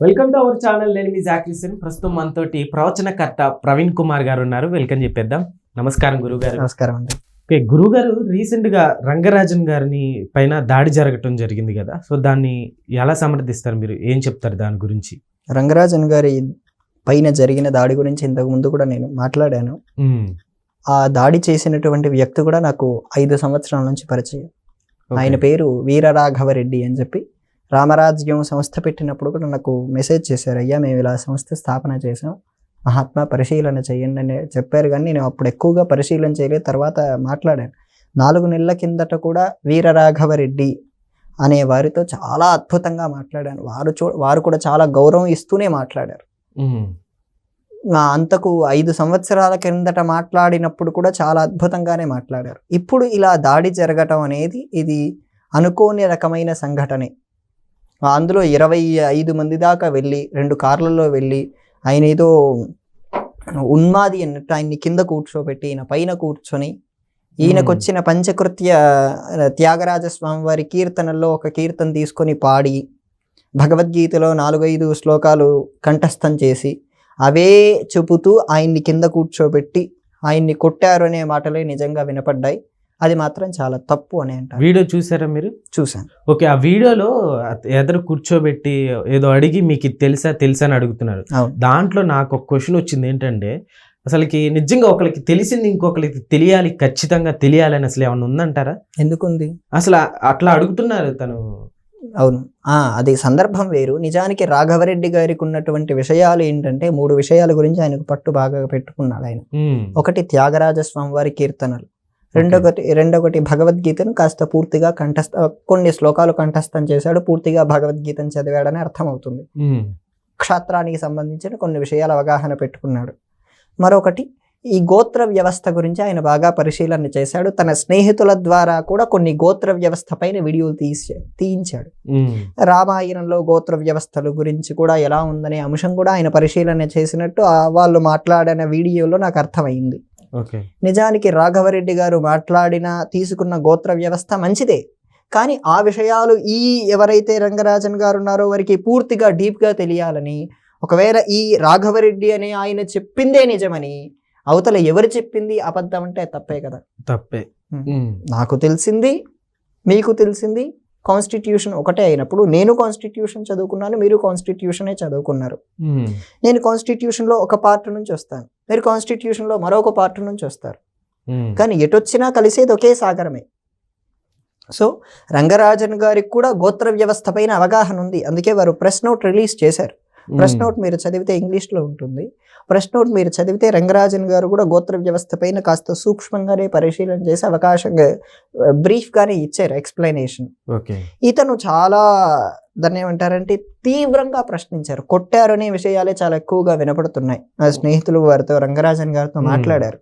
Welcome to our channel. నేను మీ జాక్రిసన్ ప్రస్తుతం మనతోటి ప్రవచనకర్త ప్రవీణ్ కుమార్ గారు ఉన్నారు. వెల్కమ్ చెప్పేద్దాం. నమస్కారం గురువు గారు నమస్కారం అండి. ఓకే గురువు గారు రీసెంట్గా రంగరాజన్ గారిని పైన దాడి జరగటం జరిగింది కదా. సో దాన్ని ఎలా సమర్థిస్తారు మీరు? ఏం చెప్తారు దాని గురించి? రంగరాజన్ గారి పైన జరిగిన దాడి గురించి ఇంతకు ముందు కూడా నేను మాట్లాడాను. ఆ దాడి చేసినటువంటి వ్యక్తి కూడా నాకు ఐదు సంవత్సరాల నుంచి పరిచయం. ఆయన పేరు వీరరాఘవరెడ్డి అని చెప్పి రామరాజ్యం సంస్థ పెట్టినప్పుడు కూడా నాకు మెసేజ్ చేశారు అయ్యా మేము ఇలా సంస్థ స్థాపన చేసాం మహాత్మా పరిశీలన చేయండి అని చెప్పారు. కానీ నేను అప్పుడు ఎక్కువగా పరిశీలన చేయలేదు తర్వాత మాట్లాడాను. నాలుగు నెలల కిందట కూడా వీరరాఘవరెడ్డి అనే వారితో చాలా అద్భుతంగా మాట్లాడాను. వారు చూ వారు కూడా చాలా గౌరవం ఇస్తూనే మాట్లాడారు. ఆ అంతకు ఐదు సంవత్సరాల కిందట మాట్లాడినప్పుడు కూడా చాలా అద్భుతంగానే మాట్లాడారు. ఇప్పుడు ఇలా దాడి జరగటం అనేది ఇది అనుకోని రకమైన సంఘటనే. అందులో ఇరవై ఐదు మంది దాకా వెళ్ళి రెండు కార్లలో వెళ్ళి ఆయన ఏదో ఉన్మాది అన్నట్టు ఆయన్ని కింద కూర్చోబెట్టి ఈయన పైన కూర్చొని ఈయనకు వచ్చిన పంచకృత్య త్యాగరాజ స్వామి వారి కీర్తనల్లో ఒక కీర్తన తీసుకొని పాడి భగవద్గీతలో నాలుగైదు శ్లోకాలు కంఠస్థం చేసి అవే చెబుతూ ఆయన్ని కింద కూర్చోబెట్టి ఆయన్ని కొట్టారు అనే మాటలే నిజంగా వినపడ్డాయి. అది మాత్రం చాలా తప్పు అని అంటారు. వీడియో చూసారా మీరు? చూశాను. ఓకే ఆ వీడియోలో ఎదురు కూర్చోబెట్టి ఏదో అడిగి మీకు తెలుసా తెలుసా అని అడుగుతున్నారు. దాంట్లో నాకు ఒక క్వశ్చన్ వచ్చింది ఏంటంటే అసలుకి నిజంగా ఒకరికి తెలిసింది ఇంకొకరికి తెలియాలి ఖచ్చితంగా తెలియాలని అసలు ఏమన్నా ఉందంటారా? ఎందుకుంది? అసలు అట్లా అడుగుతున్నారు తను. అవును. ఆ, అది సందర్భం వేరు. నిజానికి రాఘవరెడ్డి గారికి ఉన్నటువంటి విషయాలు ఏంటంటే మూడు విషయాల గురించి ఆయనకు పట్టు బాగా పెట్టుకున్నాడు ఆయన. ఒకటి త్యాగరాజ స్వామి వారి కీర్తనలు. రెండొకటి రెండొకటి భగవద్గీతను కాస్త పూర్తిగా కంఠస్థ కొన్ని శ్లోకాలు కంఠస్థం చేశాడు పూర్తిగా భగవద్గీతను చదివాడని అర్థమవుతుంది. ఉమ్, క్షాత్రానికి సంబంధించిన కొన్ని విషయాల అవగాహన పెట్టుకున్నాడు. మరొకటి ఈ గోత్ర వ్యవస్థ గురించి ఆయన బాగా పరిశీలన చేశాడు. తన స్నేహితుల ద్వారా కూడా కొన్ని గోత్ర వ్యవస్థ పైన వీడియోలు తీసి తీయించాడు. ఉమ్, రామాయణంలో గోత్ర వ్యవస్థల గురించి కూడా ఎలా ఉందనే అంశం కూడా ఆయన పరిశీలన చేసినట్టు వాళ్ళు మాట్లాడిన వీడియోలో నాకు అర్థమైంది. నిజానికి రాఘవరెడ్డి గారు మాట్లాడిన తీసుకున్న గోత్ర వ్యవస్థ మంచిదే. కానీ ఆ విషయాలు ఈ ఎవరైతే రంగరాజన్ గారు ఉన్నారో వారికి పూర్తిగా డీప్గా తెలియాలని ఒకవేళ ఈ రాఘవరెడ్డి అనే ఆయన చెప్పిందే నిజమని అవతల ఎవరు చెప్పింది అబద్ధం అంటే తప్పే కదా. తప్పే. నాకు తెలిసింది మీకు తెలిసింది కాన్స్టిట్యూషన్ ఒకటే అయినప్పుడు నేను కాన్స్టిట్యూషన్ చదువుకున్నాను మీరు కాన్స్టిట్యూషనే చదువుకున్నారు. ఉమ్, నేను కాన్స్టిట్యూషన్లో ఒక పార్ట్ నుంచి వస్తాను. మీరు కాన్స్టిట్యూషన్లో మరొక పార్ట్ నుంచి వస్తారు. ఉమ్, కానీ ఎటొచ్చినా కలిసేది ఒకే సాగరమే. సో రంగరాజన్ గారికి కూడా గోత్ర వ్యవస్థ పైన అవగాహన ఉంది. అందుకే వారు ప్రెస్ నోట్ రిలీజ్ చేశారు. ప్రెస్ నోట్ మీరు చదివితే ఇంగ్లీష్లో ఉంటుంది. ప్రెస్ నోట్ మీరు చదివితే రంగరాజన్ గారు కూడా గోత్ర వ్యవస్థ పైన కాస్త సూక్ష్మంగానే పరిశీలన చేసి అవకాశంగా బ్రీఫ్గానే ఇచ్చారు ఎక్స్ప్లెనేషన్. ఇతను చాలా దాన్ని ఏమంటారంటే తీవ్రంగా ప్రశ్నించారు. కొట్టారు అనే విషయాలే చాలా ఎక్కువగా వినపడుతున్నాయి. నా స్నేహితులు వారితో రంగరాజన్ గారితో. మాట్లాడారు.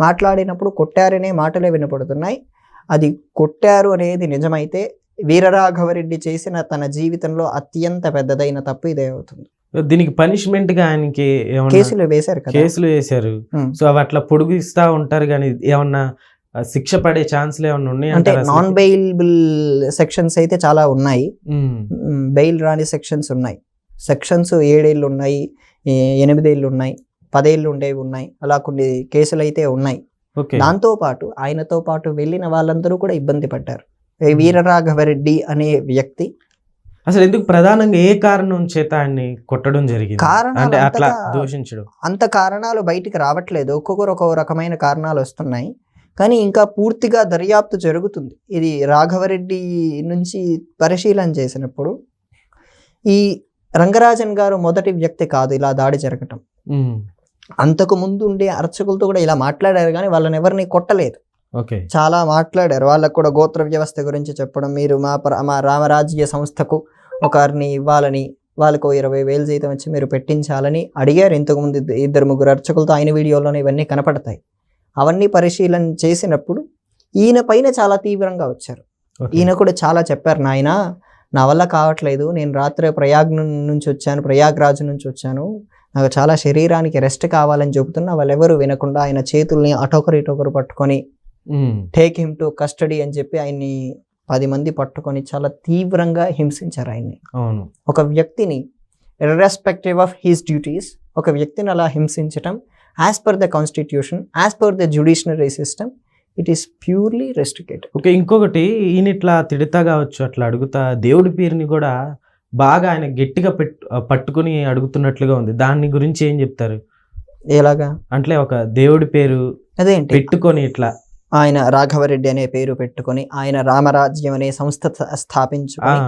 మాట్లాడినప్పుడు కొట్టారనే మాటలే వినపడుతున్నాయి. అది కొట్టారు అనేది నిజమైతే వీరరాఘవరెడ్డి చేసిన తన జీవితంలో అత్యంత పెద్దదైన తప్పు ఇదే అవుతుంది. దీనికి పనిష్మెంట్గా ఆయనకి కేసులు వేశారు కేసులు వేశారు. సో అవి అట్లా పొడిగిస్తా ఉంటారు కానీ ఏమన్నా శిక్ష పడే ఛాన్స్లు ఏమన్నా ఉన్నాయి అంటే నాన్? బెయిలబుల్ సెక్షన్స్ అయితే చాలా ఉన్నాయి. బెయిల్ రాని సెక్షన్స్ ఉన్నాయి. సెక్షన్స్ ఏడేళ్ళు ఉన్నాయి ఎనిమిదేళ్ళు ఉన్నాయి పదేళ్ళు ఉండేవి ఉన్నాయి అలా కొన్ని కేసులు అయితే ఉన్నాయి దాంతో పాటు ఆయనతో పాటు వెళ్ళిన వాళ్ళందరూ కూడా ఇబ్బంది పడ్డారు. వీరరాఘవరెడ్డి అనే వ్యక్తి అసలు ఎందుకు ప్రధానంగా ఏ కారణం చేత ఆయన్ని కొట్టడం జరిగింది? అంటే అట్లా దూషించడం. అంత కారణాలు బయటికి రావట్లేదు. ఒక్కొక్కరు ఒక్కొక్క రకమైన కారణాలు వస్తున్నాయి. కానీ ఇంకా పూర్తిగా దర్యాప్తు జరుగుతుంది. ఇది రాఘవరెడ్డి నుంచి పరిశీలన చేసినప్పుడు ఈ రంగరాజన్ గారు మొదటి వ్యక్తి కాదు ఇలా దాడి జరగటం. అంతకు ముందు ఉండే అర్చకులతో కూడా ఇలా మాట్లాడారు కానీ వాళ్ళని ఎవరిని కొట్టలేదు. ఓకే. చాలా మాట్లాడారు. వాళ్ళకు కూడా గోత్ర వ్యవస్థ గురించి చెప్పడం మీరు మా ప్ర- మా రామరాజ్య సంస్థకు ఒకరిని ఇవ్వాలని వాళ్ళకు ఇరవై వేలు జీతం వచ్చి మీరు పెట్టించాలని అడిగారు. ఇంతకుముందు ఇద్ద- ఇద్దరు ముగ్గురు అర్చకులతో ఆయన వీడియోలోనే ఇవన్నీ కనపడతాయి. అవన్నీ పరిశీలన చేసినప్పుడు ఈయన పైన చాలా తీవ్రంగా వచ్చారు. ఈయన కూడా చాలా చెప్పారు నాయన నా వల్ల కావట్లేదు. నేను రాత్రి ప్రయాగ్ నుంచి వచ్చాను ప్రయాగ్రాజ్ నుంచి వచ్చాను. నాకు చాలా శరీరానికి రెస్ట్ కావాలని చెబుతున్నా వాళ్ళెవరు వినకుండా ఆయన చేతుల్ని అటొకరు ఇటొకరు పట్టుకొని టేక్ హిమ్ టు కస్టడీ అని చెప్పి ఆయన్ని పది మంది పట్టుకొని చాలా తీవ్రంగా హింసించారు ఆయన్ని. అవును. ఒక వ్యక్తిని ఇర్రెస్పెక్టివ్ ఆఫ్ హీస్ డ్యూటీస్ ఒక వ్యక్తిని అలా హింసించటం as per the constitution as per the judiciary system it is purely restricted okay ఇంకొకటి ఈయన ఇట్లా తిడతా కావచ్చు అట్లా అడుగుతా దేవుడి పేరుని కూడా బాగా ఆయన గట్టిగా పెట్టు పట్టుకుని అడుగుతున్నట్లుగా ఉంది. దాని గురించి ఏం చెప్తారు? ఎలాగా? అంటే ఒక దేవుడి పేరు అదేంటి? పెట్టుకొని ఇట్లా ఆయన రాఘవరెడ్డి అనే పేరు పెట్టుకొని ఆయన రామరాజ్యం అనే సంస్థ స్థ- ఆ, స్థాపించుకొని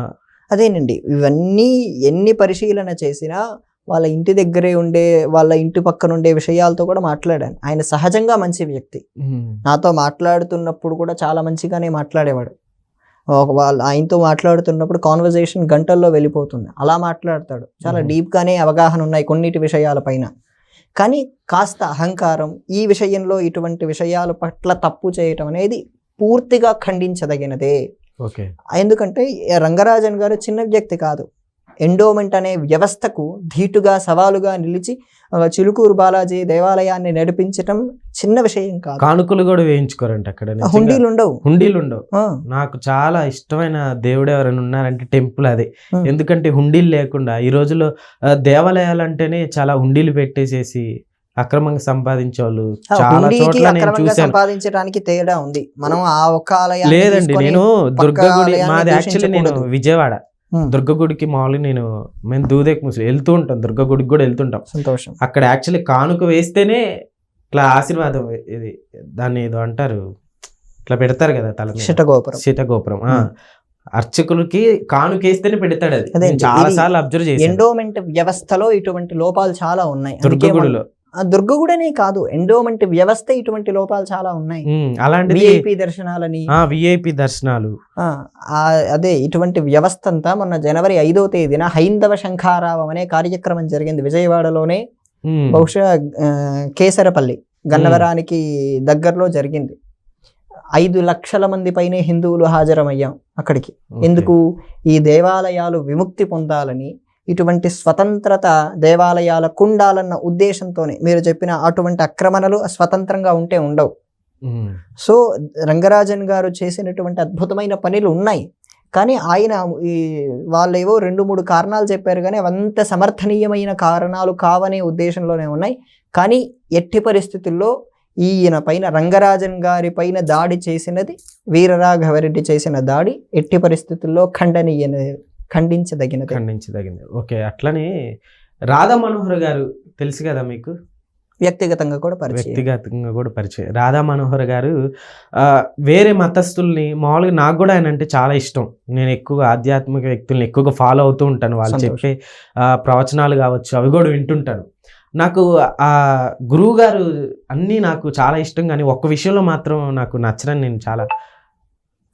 అదేనండి. ఇవన్నీ ఎన్ని పరిశీలన చేసినా వాళ్ళ ఇంటి దగ్గరే ఉండే వాళ్ళ ఇంటి పక్కన ఉండే విషయాలతో కూడా మాట్లాడాను. ఆయన సహజంగా మంచి వ్యక్తి. నాతో మాట్లాడుతున్నప్పుడు కూడా చాలా మంచిగానే మాట్లాడేవాడు. ఒక వాళ్ళ ఆయనతో మాట్లాడుతున్నప్పుడు కాన్వర్జేషన్ గంటల్లో వెళ్ళిపోతుంది. అలా మాట్లాడతాడు. చాలా. డీప్గానే అవగాహన ఉన్నాయి కొన్నిటి విషయాలపైన కానీ కాస్త అహంకారం ఈ విషయంలో ఇటువంటి విషయాల పట్ల తప్పు చేయటం అనేది పూర్తిగా ఖండించదగినదే. ఓకే. ఎందుకంటే రంగరాజన్ గారు చిన్న వ్యక్తి కాదు. ఎండోమెంట్ అనే వ్యవస్థకు ధీటుగా సవాలుగా నిలిచి చిలుకూరు బాలాజీ దేవాలయాన్ని నడిపించటం చిన్న విషయం కాదు కానుకలు కూడా వేయించుకోరంట అక్కడ. హుండీలు ఉండవు హుండీలు ఉండవు నాకు చాలా ఇష్టమైన దేవుడు ఎవరైనా ఉన్నారంటే టెంపుల్ అదే. ఎందుకంటే హుండీలు లేకుండా ఈ రోజుల్లో ఆ, దేవాలయాలు అంటేనే చాలా హుండీలు పెట్టేసేసి అక్రమంగా సంపాదించే వాళ్ళు చాలా చోట్ల నేను సంపాదించడానికి తేడా ఉంది మనం ఆ ఒక్క లేదండి నేను దుర్గగుడి ఆలయాన్ని మాది యాక్చువల్లీ నేను. విజయవాడ. దుర్గగుడికి మామూలుగా నేను మేము దూదేకి ముసి వెళ్తూ ఉంటాం. దుర్గగుడికి కూడా వెళ్తుంటాం. సంతోషం. అక్కడ యాక్చువల్లీ కానుక వేస్తేనే ఇట్లా ఆశీర్వాదం ఇది దాన్ని ఏదో అంటారు. ఇట్లా పెడతారు కదా తల. శిటగోపురం శీతగోపురం. ఆ. Hmm. అర్చకులకి కానుకేస్తేనే పెడతాడు అది. చాలా సార్లు అబ్జర్వ్ చేశాను. ఎండోమెంట్ వ్యవస్థలో ఇటువంటి లోపాలు చాలా ఉన్నాయి. దుర్గగుడిలో. ఆ దుర్గగుడనే కాదు ఎండోమెంట్ వ్యవస్థ ఇటువంటి లోపాలు చాలా ఉన్నాయి. ఉమ్, అలాంటిది విఐపి దర్శనాలని. ఆ విఐపి దర్శనాలు. అదే ఇటువంటి వ్యవస్థ అంతా మొన్న జనవరి ఐదో తేదీన హైందవ శంఖారావం అనే కార్యక్రమం జరిగింది విజయవాడలోనే. బహుశా కేసరపల్లి గన్నవరానికి దగ్గరలో జరిగింది. ఐదు లక్షల మంది పైనే హిందువులు హాజరమయ్యాం అక్కడికి. ఎందుకు? ఈ దేవాలయాలు విముక్తి పొందాలని ఇటువంటి స్వతంత్రత దేవాలయాలకు ఉండాలన్న ఉద్దేశంతోనే మీరు చెప్పిన అటువంటి ఆక్రమణలు స్వతంత్రంగా ఉంటే ఉండవు. సో రంగరాజన్ గారు చేసినటువంటి అద్భుతమైన పనులు ఉన్నాయి. కానీ ఆయన ఈ వాళ్ళేవో రెండు మూడు కారణాలు చెప్పారు కానీ అవంత సమర్థనీయమైన కారణాలు కావనే ఉద్దేశంలోనే ఉన్నాయి. కానీ ఎట్టి పరిస్థితుల్లో ఈయన పైన రంగరాజన్ గారి పైన దాడి చేసినది వీరరాఘవరెడ్డి చేసిన దాడి. ఎట్టి పరిస్థితుల్లో ఖండనీయ ఖండించదగినది. ఖండించదగింది ఓకే అట్లనే రాధా మనోహర్ గారు తెలుసు కదా మీకు? వ్యక్తిగతంగా కూడా పరిచయం. వ్యక్తిగతంగా కూడా పరిచయం. రాధా మనోహర్ గారు ఆ, వేరే మతస్థుల్ని మామూలుగా నాకు కూడా ఆయన అంటే చాలా ఇష్టం. నేను ఎక్కువగా ఆధ్యాత్మిక వ్యక్తుల్ని ఎక్కువగా ఫాలో అవుతూ ఉంటాను. వాళ్ళు. చెప్పే ప్రవచనాలు కావచ్చు అవి కూడా వింటుంటాను. నాకు ఆ గురువు గారు అన్నీ నాకు చాలా ఇష్టం. కానీ ఒక్క విషయంలో మాత్రం నాకు నచ్చరని నేను చాలా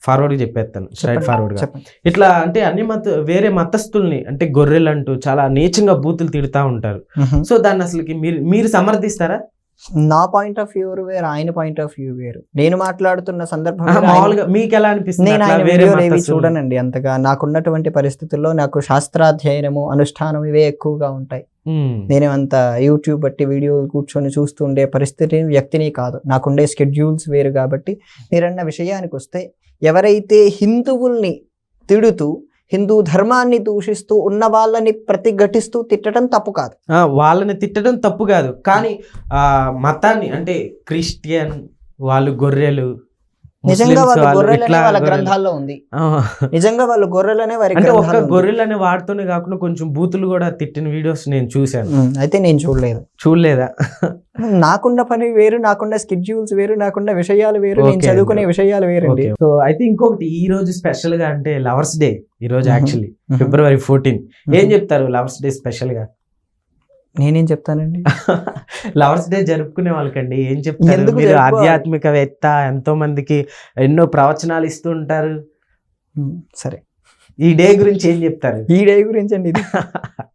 ఫార్వర్డ్గా చెప్పేస్తాను. స్ట్రైట్ ఫార్వర్డ్గా ఇట్లా అంటే అన్ని మత వేరే మతస్థుల్ని అంటే గొర్రెలు అంటూ చాలా నీచంగా బూతులు తిడుతూ ఉంటారు. సో దాన్ని అసలుకి మీరు మీరు సమర్థిస్తారా? నా పాయింట్ ఆఫ్ వ్యూ వేరు ఆయన పాయింట్ ఆఫ్ వ్యూ వేరు. నేను మాట్లాడుతున్న సందర్భం మామూలుగా మీకు ఎలా అనిపిస్తుంది నేను ఆయన వీడియోలు ఏవి? చూడనండి అంతగా. నాకున్నటువంటి పరిస్థితుల్లో నాకు శాస్త్రాధ్యయనము అనుష్ఠానం ఇవే ఎక్కువగా ఉంటాయి. ఉమ్, నేను అంత యూట్యూబ్ బట్టి వీడియో కూర్చొని చూస్తుండే పరిస్థితి వ్యక్తిని కాదు. నాకుండే స్కెడ్యూల్స్ వేరు కాబట్టి మీరన్న విషయానికి వస్తే ఎవరైతే హిందువుల్ని తిడుతూ హిందూ ధర్మాన్ని దూషిస్తూ ఉన్న వాళ్ళని ప్రతిఘటిస్తూ తిట్టడం తప్పు కాదు. వాళ్ళని తిట్టడం తప్పు కాదు. కానీ మతాన్ని అంటే క్రిస్టియన్ వాళ్ళు గొర్రెలు నిజంగా వాళ్ళు గొర్రెలనే వాళ్ళ. గ్రంథాల్లో ఉంది నిజంగా వాళ్ళు గొర్రెలనే వారి అంటే ఉంది. గొర్రెలని వాడుతూనే కాకుండా కొంచెం బూతులు కూడా తిట్టిన వీడియోస్ నేను చూశాను అయితే నేను చూడలేదు చూడలేదా నాకున్న పని వేరు నాకున్న స్కెడ్యూల్స్ వేరు నాకున్న విషయాలు వేరు నేను చదువుకునే. విషయాలు వేరండి సో అయితే ఇంకొకటి ఈ రోజు స్పెషల్గా అంటే లవర్స్ డే ఈ రోజు. యాక్చువల్లీ. ఫిబ్రవరి ఫోర్టీన్ ఏం చెప్తారు లవర్స్ డే స్పెషల్గా నేనేం చెప్తానండి? లవర్స్ డే జరుపుకునే వాళ్ళకండి. ఏం చెప్తారు? మీరు? ఆధ్యాత్మికవేత్త ఎంతో మందికి ఎన్నో ప్రవచనాలు ఇస్తూ ఉంటారు సరే. ఈ డే గురించి ఏం చెప్తారు? ఈ డే గురించి అండి ఇది.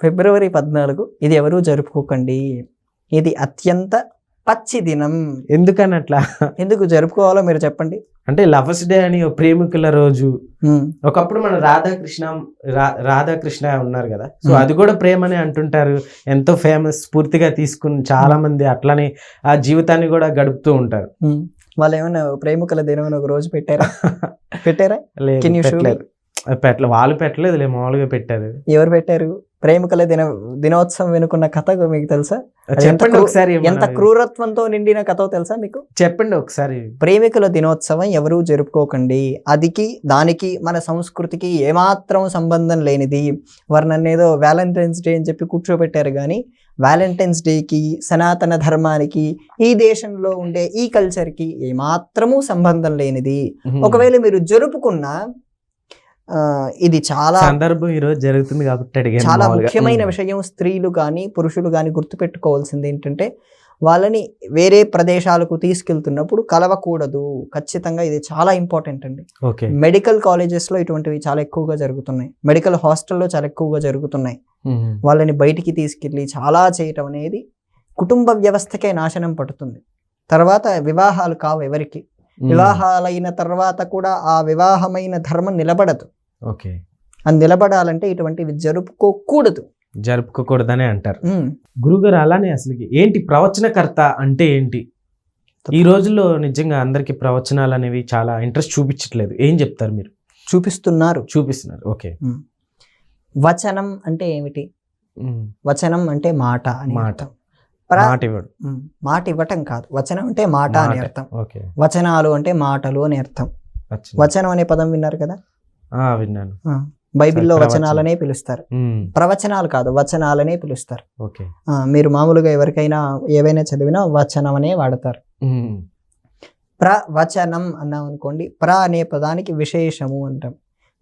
ఫిబ్రవరి పద్నాలుగు ఇది ఎవరూ జరుపుకోకండి. ఇది అత్యంత పచ్చి దినం. ఎందుకని అట్లా ఎందుకు జరుపుకోవాలో మీరు చెప్పండి. అంటే లవర్స్ డే అని ప్రేమికుల రోజు. ఒకప్పుడు మన రాధాకృష్ణ రాధాకృష్ణ ఉన్నారు కదా. సో. అది కూడా ప్రేమనే అంటుంటారు. ఎంతో ఫేమస్ పూర్తిగా తీసుకుని చాలా మంది అట్లనే ఆ జీవితాన్ని కూడా గడుపుతూ ఉంటారు. వాళ్ళు ఏమైనా ప్రేమికుల దినం అని ఒక రోజు పెట్టారా? పెట్టారా? లేదు? పెట్టలేదు. పెట్టలే వాళ్ళు పెట్టలేదులే మామూలుగా పెట్టారు. ఎవరు పెట్టారు? ప్రేమికుల దిన దినోత్సవం వెనుకున్న కథ మీకు తెలుసా? చెప్పండి ఒకసారి ఎంత క్రూరత్వంతో నిండిన కథో తెలుసా మీకు? చెప్పండి ఒకసారి. ప్రేమికుల దినోత్సవం ఎవరూ జరుపుకోకండి. అదికి దానికి మన సంస్కృతికి ఏమాత్రం సంబంధం లేనిది. వారు నన్ను ఏదో వ్యాలంటైన్స్ డే అని చెప్పి కూర్చోబెట్టారు కానీ వ్యాలంటైన్స్ డేకి సనాతన ధర్మానికి ఈ దేశంలో ఉండే ఈ కల్చర్కి ఏమాత్రము సంబంధం లేనిది. ఒకవేళ మీరు జరుపుకున్నా ఇది చాలా సందర్భం ఈ రోజు జరుగుతుంది కాబట్టి చాలా. ముఖ్యమైన. విషయం స్త్రీలు కానీ పురుషులు కానీ గుర్తుపెట్టుకోవాల్సింది ఏంటంటే వాళ్ళని వేరే ప్రదేశాలకు తీసుకెళ్తున్నప్పుడు కలవకూడదు ఖచ్చితంగా ఇది చాలా ఇంపార్టెంట్ అండి ఓకే మెడికల్ కాలేజెస్లో ఇటువంటివి చాలా ఎక్కువగా జరుగుతున్నాయి మెడికల్ హాస్టల్లో చాలా ఎక్కువగా జరుగుతున్నాయి. వాళ్ళని బయటికి తీసుకెళ్ళి చాలా చేయటం అనేది కుటుంబ వ్యవస్థకే నాశనం పడుతుంది తర్వాత వివాహాలు కావు ఎవరికి. వివాహాలైన తర్వాత కూడా ఆ వివాహమైన ధర్మం నిలబడదు ఓకే. అది నిలబడాలంటే ఇటువంటివి జరుపుకోకూడదు. జరుపుకోకూడదనే అంటారు. గురుగారు అలానే అసలుకి ఏంటి ప్రవచనకర్త అంటే ఏంటి? ఈ రోజుల్లో నిజంగా అందరికి ప్రవచనాలు అనేవి చాలా ఇంట్రెస్ట్ చూపించట్లేదు. ఏం చెప్తారు మీరు? చూపిస్తున్నారు. చూపిస్తున్నారు. ఓకే. వచనం అంటే ఏమిటి. వచనం అంటే మాట అని మాట. మాట ఇవ్వడు. మాట ఇవ్వటం కాదు. వచనం అంటే మాట అని. అర్థం. వచనాలు అంటే మాటలు అని అర్థం. వచనం అనే పదం విన్నారు కదా? విన్నాను. బైబిల్లో. వచనాలనే పిలుస్తారు. ప్రవచనాలు కాదు వచనాలనే పిలుస్తారు. మీరు మామూలుగా ఎవరికైనా ఏవైనా చదివినా వచనం అనే వాడతారు. ప్రవచనం అన్నాం అనుకోండి ప్ర అనే పదానికి విశేషము అంటాం.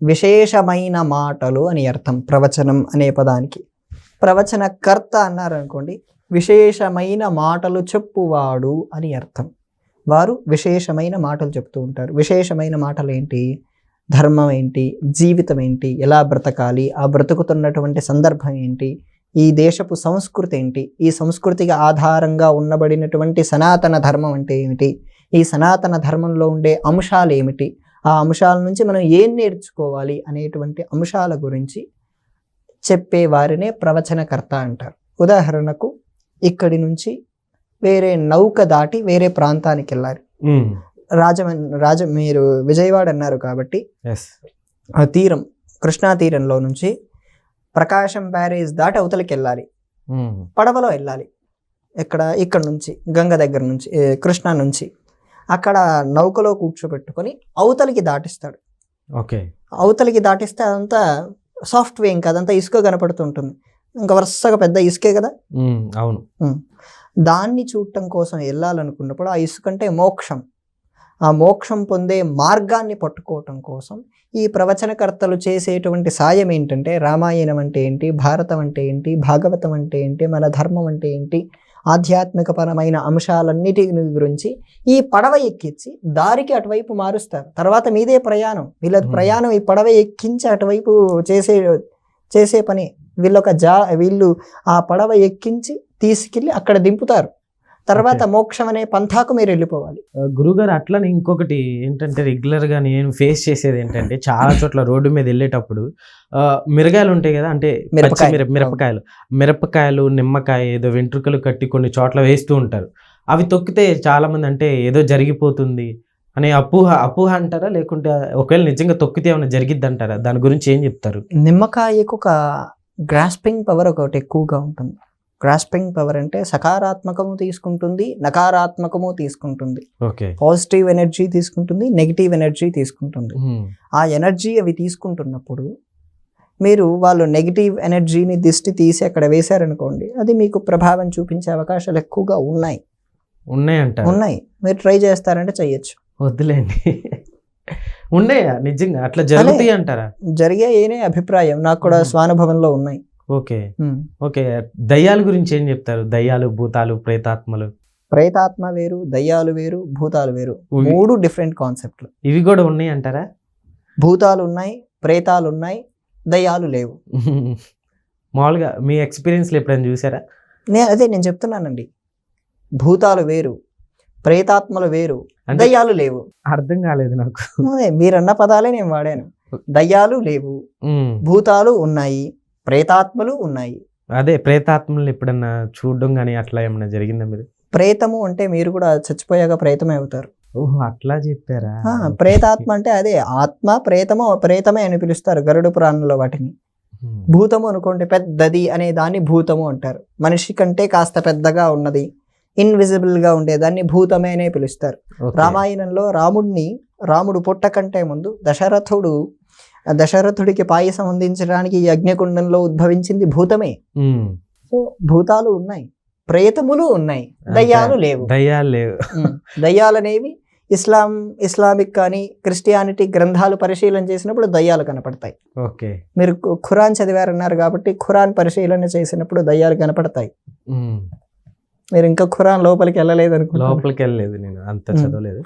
విశేషమైన మాటలు అని అర్థం ప్రవచనం అనే పదానికి. ప్రవచనకర్త అన్నారు అనుకోండి విశేషమైన మాటలు చెప్పువాడు అని అర్థం. వారు విశేషమైన మాటలు చెప్తూ ఉంటారు. విశేషమైన మాటలు ఏంటి ధర్మం ఏంటి? జీవితం ఏంటి? ఎలా బ్రతకాలి? ఆ బ్రతుకుతున్నటువంటి సందర్భం ఏంటి? ఈ దేశపు సంస్కృతి ఏంటి? ఈ సంస్కృతికి ఆధారంగా ఉన్నబడినటువంటి సనాతన ధర్మం అంటే ఏమిటి? ఈ సనాతన ధర్మంలో ఉండే అంశాలు ఏమిటి? ఆ అంశాల నుంచి మనం ఏం నేర్చుకోవాలి అనేటువంటి అంశాల గురించి చెప్పే వారినే ప్రవచనకర్త అంటారు. ఉదాహరణకు ఇక్కడి నుంచి వేరే నౌక దాటి వేరే ప్రాంతానికి వెళ్ళాలి. రాజమన్ రాజ మీరు విజయవాడ అన్నారు కాబట్టి తీరం కృష్ణా తీరంలో నుంచి ప్రకాశం బ్యారేజ్ దాటి అవతలికి వెళ్ళాలి. ఉమ్. పడవలో వెళ్ళాలి. ఇక్కడ ఇక్కడ నుంచి గంగ దగ్గర నుంచి కృష్ణా నుంచి. అక్కడ నౌకలో కూర్చోబెట్టుకొని అవతలికి దాటిస్తాడు. ఓకే అవతలికి దాటిస్తే అదంతా సాఫ్ట్వేర్ ఇంకా అదంతా ఇసుక కనపడుతుంటుంది. ఇంకా వరుసగా పెద్ద ఇసుకే కదా? ఉమ్. అవును. దాన్ని చూడటం కోసం వెళ్ళాలనుకున్నప్పుడు ఆ ఇసుక అంటే మోక్షం. ఆ మోక్షం పొందే మార్గాన్ని పట్టుకోవటం కోసం ఈ ప్రవచనకర్తలు చేసేటువంటి సాయం ఏంటంటే రామాయణం అంటే ఏంటి భారతం అంటే ఏంటి భాగవతం అంటే ఏంటి మన ధర్మం అంటే ఏంటి ఆధ్యాత్మికపరమైన అంశాలన్నిటి గురించి ఈ పడవ ఎక్కించి దారికి అటువైపు మారుస్తారు. తర్వాత మీదే ప్రయాణం. వీళ్ళ. ప్రయాణం ఈ పడవ ఎక్కించి అటువైపు చేసే చేసే పని. వీళ్ళొక జా వీళ్ళు ఆ పడవ ఎక్కించి తీసుకెళ్ళి అక్కడ దింపుతారు. తర్వాత మోక్షం అనే పంథాకు మీరు వెళ్ళిపోవాలి. గురుగారు అట్లనే ఇంకొకటి ఏంటంటే రెగ్యులర్గా నేను ఫేస్ చేసేది ఏంటంటే చాలా చోట్ల రోడ్డు మీద వెళ్ళేటప్పుడు మిరగాయలు ఉంటాయి కదా అంటే మిరపకాయలు. మిరపకాయలు. నిమ్మకాయ ఏదో వెంట్రుకలు కట్టి కొన్ని చోట్ల వేస్తూ ఉంటారు. అవి తొక్కితే చాలా మంది అంటే ఏదో జరిగిపోతుంది అనే అపోహ అపోహ అంటారా? లేకుంటే ఒకవేళ నిజంగా తొక్కితే ఏమైనా జరిగిద్ది అంటారా దాని గురించి ఏం చెప్తారు? నిమ్మకాయకు ఒక గ్రాస్పింగ్ పవర్ ఒకటి ఎక్కువగా ఉంటుంది. గ్రాస్పింగ్ పవర్ అంటే సకారాత్మకము తీసుకుంటుంది నకారాత్మకము తీసుకుంటుంది. పాజిటివ్ ఎనర్జీ తీసుకుంటుంది నెగిటివ్ ఎనర్జీ తీసుకుంటుంది. ఆ ఎనర్జీ అవి తీసుకుంటున్నప్పుడు మీరు వాళ్ళు నెగిటివ్ ఎనర్జీని దిష్టి తీసి అక్కడ వేశారనుకోండి అది మీకు ప్రభావం చూపించే అవకాశాలు ఎక్కువగా ఉన్నాయి. ఉన్నాయంటారు? ఉన్నాయి. మీరు ట్రై చేస్తారంటే చెయ్యొచ్చు వద్దులేండి. ఉన్నాయా? నిజంగా అట్లా జరుగుతాయి అంటారా? జరిగాయనే అభిప్రాయం. నాకు కూడా మ్మ్. స్వానుభవంలో ఉన్నాయి. ఓకే. ఓకే. దయ్యాల గురించి ఏం చెప్తారు? దయ్యాలు భూతాలు ప్రేతాత్మలు? ప్రేతాత్మ వేరు దయ్యాలు వేరు భూతాలు వేరు. మూడు డిఫరెంట్ కాన్సెప్ట్లు ఇవి కూడా ఉన్నాయి అంటారా? భూతాలు ఉన్నాయి ప్రేతాలు ఉన్నాయి దయ్యాలు లేవు. మామూలుగా మీ ఎక్స్పీరియన్స్లో ఎప్పుడైనా చూసారా? నేను అదే నేను చెప్తున్నానండి. భూతాలు వేరు ప్రేతాత్మలు వేరు దయ్యాలు లేవు. అర్థం కాలేదు నాకు. అదే మీరన్న పదాలే నేను వాడాను. దయ్యాలు లేవు భూతాలు ఉన్నాయి ప్రేతాత్మలు ఉన్నాయి. అదే ప్రేతాత్మలు ఎప్పుడన్నా చూడడం కానీ అట్లా ఏమన్నా జరిగిందా మీరు? ప్రేతము అంటే మీరు కూడా చచ్చిపోయాక ప్రేతమే అవుతారు. ఓహో అట్లా చెప్పారా? ప్రేతాత్మ అంటే అదే ఆత్మ ప్రేతము ప్రేతమే అని పిలుస్తారు గరుడ పురాణంలో వాటిని. భూతము అనుకోండి పెద్దది అనే దాన్ని భూతము అంటారు. మనిషి కంటే కాస్త పెద్దగా ఉన్నది ఇన్విజిబుల్గా ఉండేదాన్ని భూతమే అనే పిలుస్తారు. రామాయణంలో రాముడిని రాముడు పుట్ట కంటే ముందు దశరథుడు దశరథుడికి పాయసం అందించడానికి అగ్నికుండంలో ఉద్భవించింది భూతమే. సో భూతాలు ఉన్నాయి. ప్రేతములు ఉన్నాయి. దయ్యాలు లేవు. దయ్యాలు లేవు. ఉమ్. దయ్యాలనేవి ఇస్లాం ఇస్లామిక్ కానీ క్రిస్టియానిటీ గ్రంథాలు పరిశీలన చేసినప్పుడు దయ్యాలు కనపడతాయి. ఓకే. మీరు ఖురాన్ చదివారన్నారు కాబట్టి ఖురాన్ పరిశీలన చేసినప్పుడు దయ్యాలు కనపడతాయి. మీరు ఇంకా ఖురాన్ లోపలికి వెళ్ళలేదు అనుకుంటున్నారు? లోపలికి వెళ్ళలేదు నేను. అంత. చదవలేదు.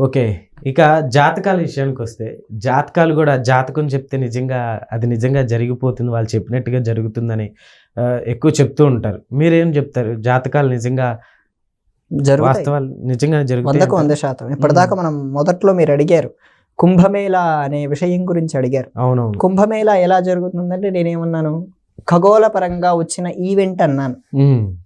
ఓకే. ఇక జాతకాల విషయానికి వస్తే జాతకాలు కూడా జాతకం చెప్తే నిజంగా అది నిజంగా జరిగిపోతుంది వాళ్ళు చెప్పినట్టుగా జరుగుతుందని ఎక్కువ చెప్తూ ఉంటారు. మీరేం చెప్తారు? జాతకాలు నిజంగా జరుగుతాయి. వాస్తవాలు నిజంగా వందకు జరుగుతాయి వంద శాతం. ఇప్పటిదాకా మనం మొదట్లో మీరు అడిగారు కుంభమేళా అనే విషయం గురించి అడిగారు. అవునవును. కుంభమేళా ఎలా జరుగుతుందంటే నేనేమన్నాను ఖగోళ పరంగా వచ్చిన ఈవెంట్ అన్నాను.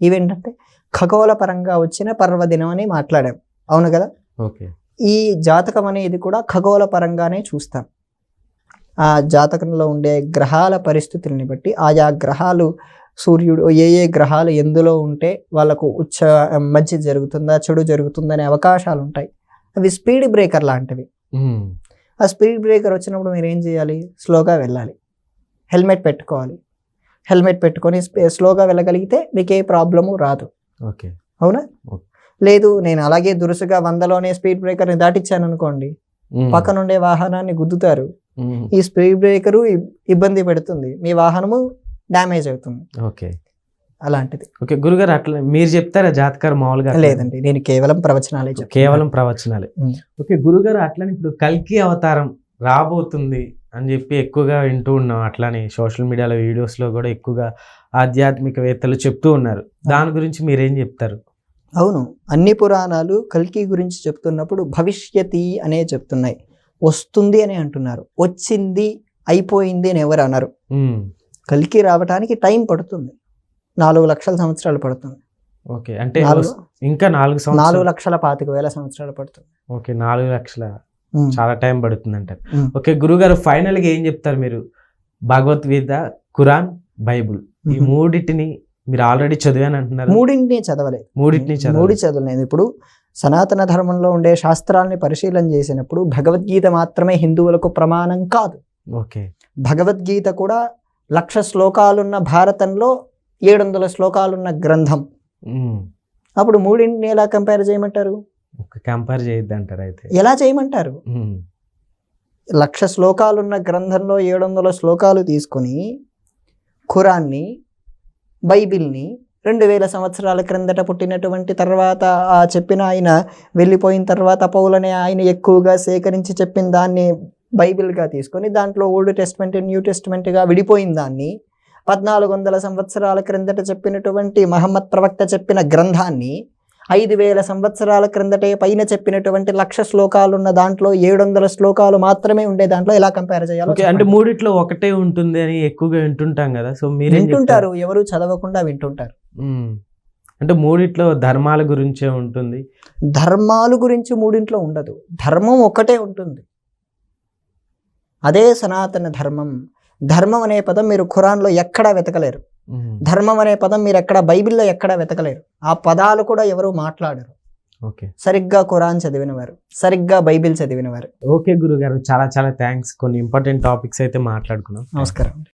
ఈవెంట్ అంటే ఖగోళ పరంగా వచ్చిన పర్వదినం అని మాట్లాడాం. అవును కదా? ఓకే. ఈ జాతకం అనేది కూడా ఖగోళ పరంగానే చూస్తాం. ఆ జాతకంలో ఉండే గ్రహాల పరిస్థితుల్ని బట్టి ఆయా గ్రహాలు సూర్యుడు ఏ ఏ గ్రహాలు ఎందులో ఉంటే వాళ్ళకు ఉచ్చ మంచి జరుగుతుందా చెడు జరుగుతుందనే అవకాశాలు ఉంటాయి. అవి స్పీడ్ బ్రేకర్ లాంటివి. ఆ స్పీడ్ బ్రేకర్ వచ్చినప్పుడు మీరు ఏం చేయాలి? స్లోగా వెళ్ళాలి. హెల్మెట్ పెట్టుకోవాలి. హెల్మెట్ పెట్టుకొని స్లోగా వెళ్ళగలిగితే మీకు ఏ ప్రాబ్లము రాదు. ఓకే. అవునా. లేదు నేను అలాగే దురుసుగా వందలోనే స్పీడ్ బ్రేకర్ని దాటిచ్చాను అనుకోండి. పక్కనుండే వాహనాన్ని గుద్దుతారు. ఈ స్పీడ్ బ్రేకరు ఇబ్- ఇబ్బంది పెడుతుంది. మీ వాహనము డ్యామేజ్ అవుతుంది. ఓకే. అలాంటిది. ఓకే గురుగారు అట్లా మీరు చెప్తారా జాతకాలు మామూలుగా? లేదండి నేను కేవలం ప్రవచనాలే కేవలం ప్రవచనాలే. ఓకే గురుగారు అట్లని ఇప్పుడు కల్కి అవతారం రాబోతుంది అని చెప్పి ఎక్కువగా వింటూ ఉన్నాం. అట్లానే సోషల్ మీడియాలో వీడియోస్లో కూడా ఎక్కువగా ఆధ్యాత్మికవేత్తలు చెప్తూ ఉన్నారు. దాని గురించి మీరేం చెప్తారు? అవును అన్ని పురాణాలు కల్కి గురించి చెప్తున్నప్పుడు భవిష్యతి అనే చెప్తున్నాయి వస్తుంది అని అంటున్నారు వచ్చింది అయిపోయింది అని ఎవరు అన్నారు. కల్కి రావడానికి టైం పడుతుంది నాలుగు లక్షల సంవత్సరాలు పడుతుంది ఓకే అంటే ఇంకా నాలుగు నాలుగు లక్షల పాతిక వేల సంవత్సరాలు పడుతుంది ఓకే నాలుగు లక్షల. చాలా టైం పడుతుంది అంటారు. ఓకే గురుగారు ఫైనల్గా ఏం చెప్తారు మీరు భగవద్గీత ఖురాన్ బైబుల్ ఈ. మూడిటిని మీరు ఆల్రెడీ చదివాను అంటున్నారు? మూడింటిని చదవలేదు. మూడింటిని మూడు చదవాలి చదవలేదు. ఇప్పుడు సనాతన ధర్మంలో ఉండే శాస్త్రాల్ని పరిశీలన చేసినప్పుడు భగవద్గీత మాత్రమే హిందువులకు ప్రమాణం కాదు. ఓకే. భగవద్గీత కూడా లక్ష శ్లోకాలున్న భారతంలో ఏడు వందల శ్లోకాలున్న గ్రంథం. అప్పుడు మూడింటిని ఎలా కంపేర్ చేయమంటారు? కంపేర్ చేయొద్దు అంటారు అయితే. ఎలా చేయమంటారు. లక్ష శ్లోకాలున్న గ్రంథంలో ఏడు వందల శ్లోకాలు తీసుకొని ఖురాన్ని బైబిల్ని రెండు వేల సంవత్సరాల క్రిందట పుట్టినటువంటి తర్వాత ఆ చెప్పిన ఆయన వెళ్ళిపోయిన తర్వాత పౌలనే ఆయన ఎక్కువగా సేకరించి చెప్పిన దాన్ని బైబిల్గా తీసుకొని దాంట్లో ఓల్డ్ టెస్ట్మెంట్ న్యూ టెస్ట్మెంట్గా విడిపోయిన దాన్ని పద్నాలుగు వందల సంవత్సరాల క్రిందట చెప్పినటువంటి మహమ్మద్ ప్రవక్త చెప్పిన గ్రంథాన్ని ఐదు వేల సంవత్సరాల క్రిందటే పైన చెప్పినటువంటి లక్ష శ్లోకాలు ఉన్న దాంట్లో ఏడు వందల శ్లోకాలు మాత్రమే ఉండే దాంట్లో ఎలా కంపేర్ చేయాలో అంటే. మూడిట్లో ఒకటే ఉంటుంది అని ఎక్కువగా వింటుంటాం కదా సో మీరేం వింటుంటారు ఎవరు చదవకుండా వింటుంటారు. అంటే మూడిట్లో ధర్మాల గురించే ఉంటుంది ధర్మాలు గురించి మూడింట్లో ఉండదు ధర్మం ఒకటే ఉంటుంది అదే సనాతన ధర్మం ధర్మం అనే పదం మీరు ఖురాన్లో ఎక్కడా వెతకలేరు. ధర్మం అనే పదం మీరు ఎక్కడ బైబిల్లో ఎక్కడా వెతకలేరు. ఆ పదాలు కూడా ఎవరు మాట్లాడరు. ఓకే. సరిగ్గా ఖురాన్ చదివినవారు సరిగ్గా బైబిల్ చదివినవారు. ఓకే గురుగారు చాలా చాలా థ్యాంక్స్. కొన్ని ఇంపార్టెంట్ టాపిక్స్ అయితే మాట్లాడుకున్నాం. నమస్కారం.